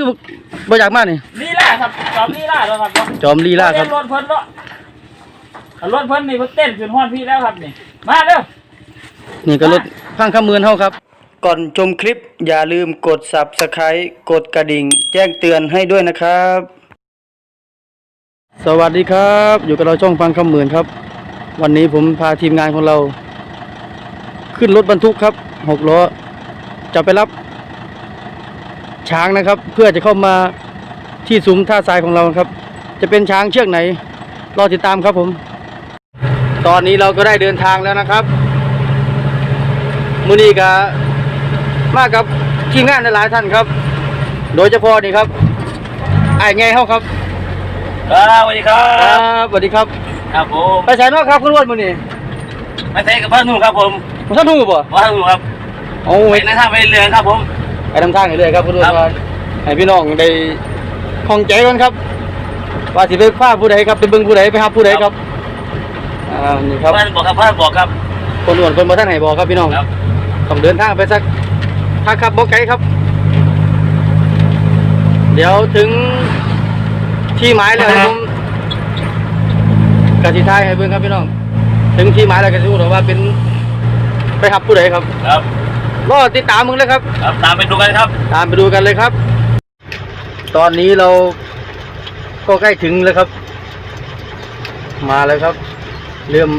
คือบ่อยากมานี่ ลีลาครับจอมลีลาแล้วครับจอมลีลาครับ รถเพิ่นเนาะเอารถเพิ่นนี่เพิ่นเต้นขึ้นห้อนพี่แล้วครับนี่ มาเร็วนี่ก็รถพังขมือนเฮาครับ ก่อนชมคลิปอย่าลืมกด Subscribe กดกระดิ่ง แจ้งเตือนให้ด้วยนะครับ สวัสดีครับ อยู่กับเราช่องฟังคำหมื่นครับ วันนี้ผมพาทีมงานของเรา ขึ้นรถบรรทุกครับหกล้อจะไปรับ ช้างนะครับ เพื่อจะเข้ามาที่ซุ้มท่าทรายของเราครับ จะเป็นช้างเชือกไหนรอติดตามครับผม ตอนนี้เราก็ได้เดินทางแล้วนะครับมือนี้ก็มากับทีมงานหลายๆท่านครับ โดยเฉพาะนี่ครับไอ้ไงเฮาครับครับสวัสดีครัครับบสวัสดีครับ ครับผมไปใส่นอกครับคุณรวดมือนี้มาเตะกับพ่อหนุ่มครับผมผมท่านทุ่งบ่พ่อหนุ่มครับโอ้ไปยในทางไปเรือนครับผม ไปทำทางเรื่อยๆครับคุณรวดครับว่าให้พี่น้องได้คล่องใจกันครับ ว่าสิไปพาผู้ใดครับไปเบิ่งผู้ใดไปหาผู้ใดครับอ่านี่ครับเพื่อนบอกครับเพื่อนบอกครับคนอ้วนคนบ่ท่านให้บอกครับพี่น้องครับต้องเดินทางไปสักถ้าขับบ่ไกลครับ เดี๋ยวถึงที่หมายแล้วผมกสิทายให้เบิ่งครับพี่น้อง ถึงที่หมายแล้วก็สิรู้ว่าเป็นไปหับผู้ใดครับ ครับ รอติดตามมึงเลยครับ ครับตามไปดูกันครับ ตามไปดูกันเลยครับ ตอนนี้เราก็ใกล้ถึงแล้วครับ มาแล้วครับ เริ่ม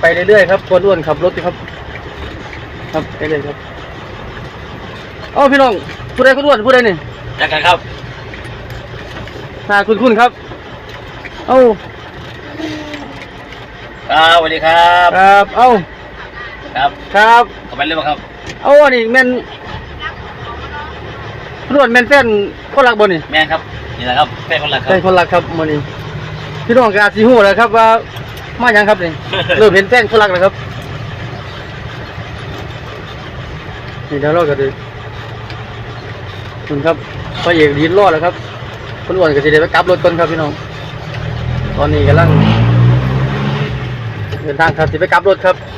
ไปเรื่อยๆครับคนอ้วนขับรถสิครับ ครับไปเลยครับเอ้าพี่น้องผู้ใดคนอ้วนผู้ใดนี่จากกันครับหน้าคุณคุณครับ เอ้าครับสวัสดีครับ ครับ เอ้า ครับครับเข้าไปเรื่อยครับเอ้าอันนี้แม่นคุณอ้วนแม่นแฟนคนรักบ่นี่แม่ครับนี่แหละครับแฟนคนหลักครัแฟบ นคนรักครับมื้อนี้พี่น้องก็อาจสิฮู้แล้วครับว่ามาหยังครับนี่ เริ่มเห็นแฟนคนรักแล้วครับนี่เดี๋ยวเราก็ดูคุณครับพระเอกดีนรอดแล้วครับคนอ้วนก็สิได้ไปกลับรถก่อนครับพี่น้อง ตอนนี้กำลังเดินทางครับสิไปกลับรถครับนี่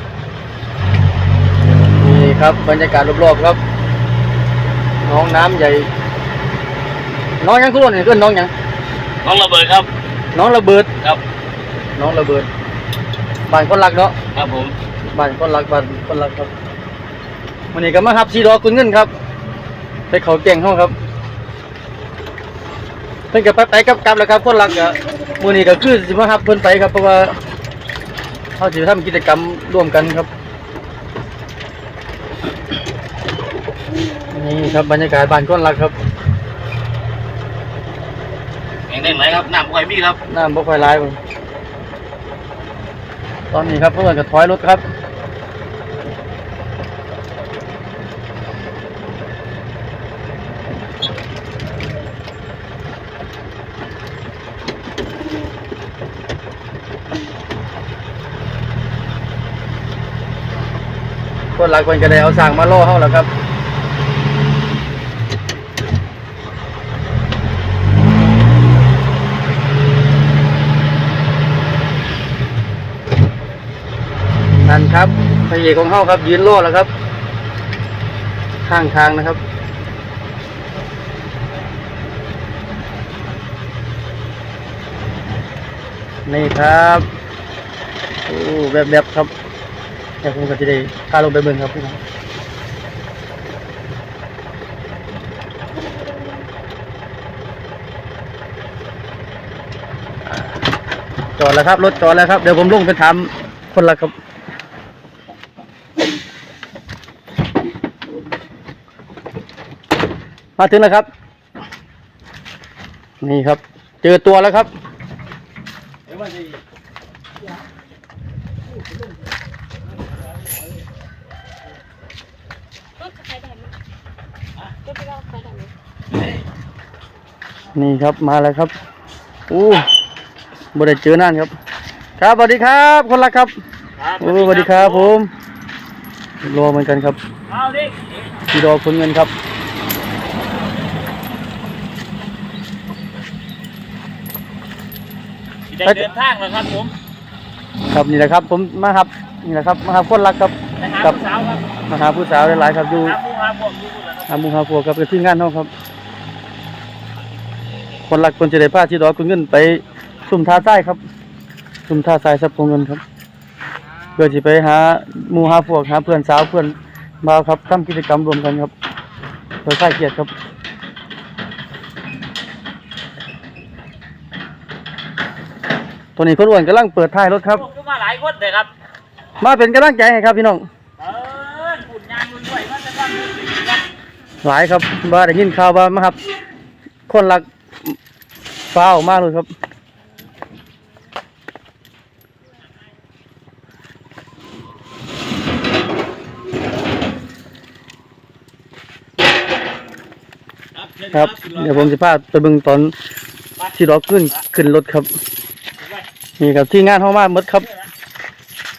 ครับบรรยากาศรอบๆครับน้องน้ำใหญ่ น้องหยังคุณอ้วนนี่เกินน้องหยังน้องระเบิดครับ น้องระเบิดครับ น้องระเบิดบ้านคนรักเนาะครับผมบ้านคนรักบ้านคนรักครับวันนี้ก็มาครับสีดอคุณเงินครับ ไปเขาเก่งห้องครับเพิ่นก็ไปไปกับกลับแล้วครับคนรักก็มื้อนี้ก็คือสิมารับเพิ่นไปครับเพราะว่าเขาสิทำกิจกรรมร่วมกันครับ นี่ครับบรรยากาศบ้านคนรักครับแข่งได้ไหมครับน้ำค่อยมีครับน้ำบ่ค่อยร้ายบ่ตอนนี้ครับเพื่อนก็ถอยรถครับคนหลายคนก็ได้เอาสั่งมาล่อเฮาแล้วครับ ครับพระเอกของเฮาครับ ยืนรอแล้วครับ ข้างทางนะครับนี่ครับโอ้แบบแบบครับเดี๋ยวผมก็จะได้พาลงไปเบิ่งครับพี่น้องจอดแล้วครับ รถจอดแล้วครับ เดี๋ยวผมลงไปถามคนละครับ มาถึงแล้วครับ นี่ครับ เจอตัวแล้วครับนี่ครับมาแล้วครับอู้บ่ได้เจอนานครับ ครับสวัสดีครับ คนรักครับโอ้สวัสดีครับผมรอเหมือนกันครับเอาดิพี่รอคนเงินครับ ได้เดินทางแล้วครับผมครับนี่แหละครับ ผมมาครับนี่แหละครับมาหาคนรักครับไปหาครับผู้สาวครับมาหาผู้สาวหลายๆครับอยู่หาผู้หาพวกอยู่แล้วครับหาหมูหาพวกครับกับที่งานเฮาครับ คนรักคนจะได้พาที่ดอกคุณเงินไปสุ่มท่าใต้ครับสุ่มท่าทรายสับพงเงินครับ เพื่อจะไปหาหมู่หาพวกหาเพื่อนสาวเพื่อนบ่าวครับทำกิจกรรมรวมกันครับเพื่อคลายเครียดครับ ตัวนี้คนอ้วนกำลังเปิดท้ายรถครับพวกก็มาหลายคนเลยครับมาเป็นกำลังใจให้ครับพี่น้อง เออขุนยางมันด้วยมันจะต้องมีสิ่งครับหลายครับบ้าได้ยินข่าวว่ามาครับ คนรักฟ้าวมากเลยครับ ครับ เดี๋ยวผมจะพาไปเบิ่งตอนที่เราขึ้นขึ้นรถครับ นี่ครับที่งานเข้ามาหมดครับ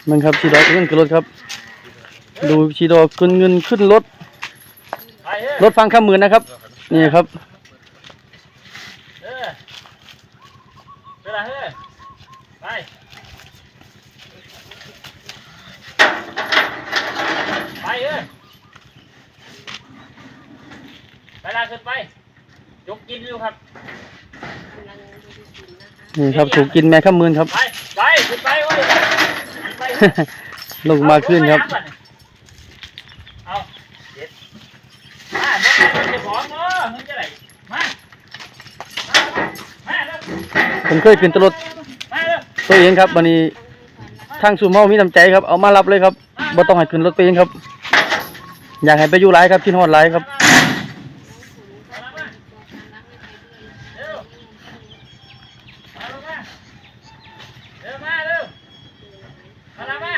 มันครับที่เราขึ้นขึ้นรถครับ ดูชีดอขึ้นเงินขึ้นรถ รถฟังข้ามหมื่นนะครับ นี่ครับเออเวลาเฮ้ยไปไปเฮ้ยไปลาขึ้นไป ยกกินอยู่ครับ นี่ครับถูกกินแม่ข้ามหมื่นครับ ไปไปขึ้นไปเว้ยไปลงมาขึ้นครับ เอาเด็ดมาเดี๋ยวจะของเนาะมึงจะไหนมามามาเร็วผมเคยขึ้นตรถมาเร็วตัวเองครับวันนี้ทางซูเมามีน้ำใจครับ เอามารับเลยครับบ่ต้องให้ขึ้นรถตัวเองครับ อยากให้ไปอยู่หลายครับคิดฮอดหลายครับ มามาเร็วมาลงมาเร็วมาเร็วมาละมา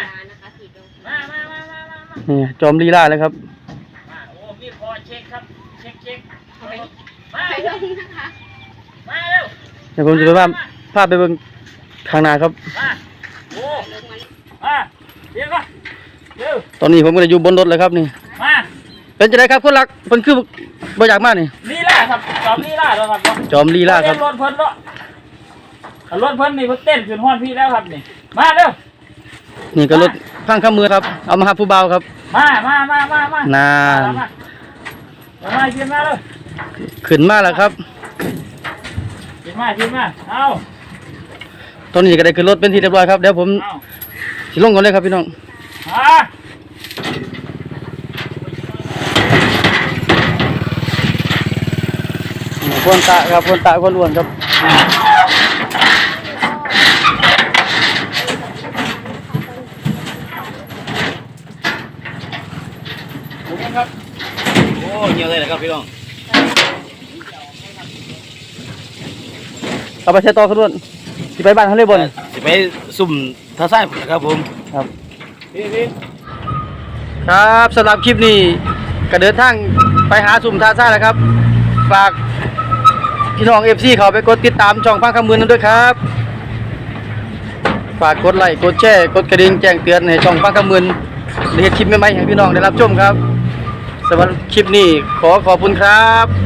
มามามามามามา นี่จอมลีลาเลยครับมาโอ้มีพอเช็คครับ เช็คเช็คมาเร็วมาเร็วเดี๋ยวผมจะไปพาพาไปเบิ่งข้างหน้าครับ มาโอ้มาเดี๋ยวก่อนเร็วตอนนี้ผมก็ได้อยู่บนรถเลยครับนี่ มาเป็นจะไดครับคนรักเพิ่นคือบ่อยากมานี่ลีลาครับ จอมลีลาแล้วครับจอมลีลาครับเต้นรถเพิ่นเนาะรถเพิ่นนี่เพิ่นเต้นจนฮ้อนพี่แล้วครับนี่ มาเร็วนี่ก็รถพังข้ามมือครับ เอามาหาผู้เบาวครับ มามามามามาน่ามามามามากินมาเลยขึ้นมาแล้วครับ กินมากินมาเอาตอนนี้ก็ได้ขึ้นรถเป็นที่เรียบร้อยครับ เดี๋ยวผมเอาสิลงก่อนเลยครับพี่น้องมาคนตะครับคนตะคนอ้วนครับครับ โอ้ เยอะเลยนะครับพี่น้องเอาไปใช้ต่อขึ้นรถสิไปบ้านเขาเลยบนจะไปสุ่มท่าไส้นะครับผมครับครับสำหรับคลิปนี้ก็เดินทางไปหาสุ่มทาซ่าแล้วครับ ฝากพี่น้องเอฟซีเขาไปกดติดตามช่องพังคำมือนั้นด้วยครับ ฝากกดไลค์กดแชร์กดกระดิ่งแจ้งเตือนให้ช่องพังคำมือได้เห็นคลิปใหม่ๆให้พี่น้องได้รับชมครับ สำหรับคลิปนี้ขอขอบคุณครับ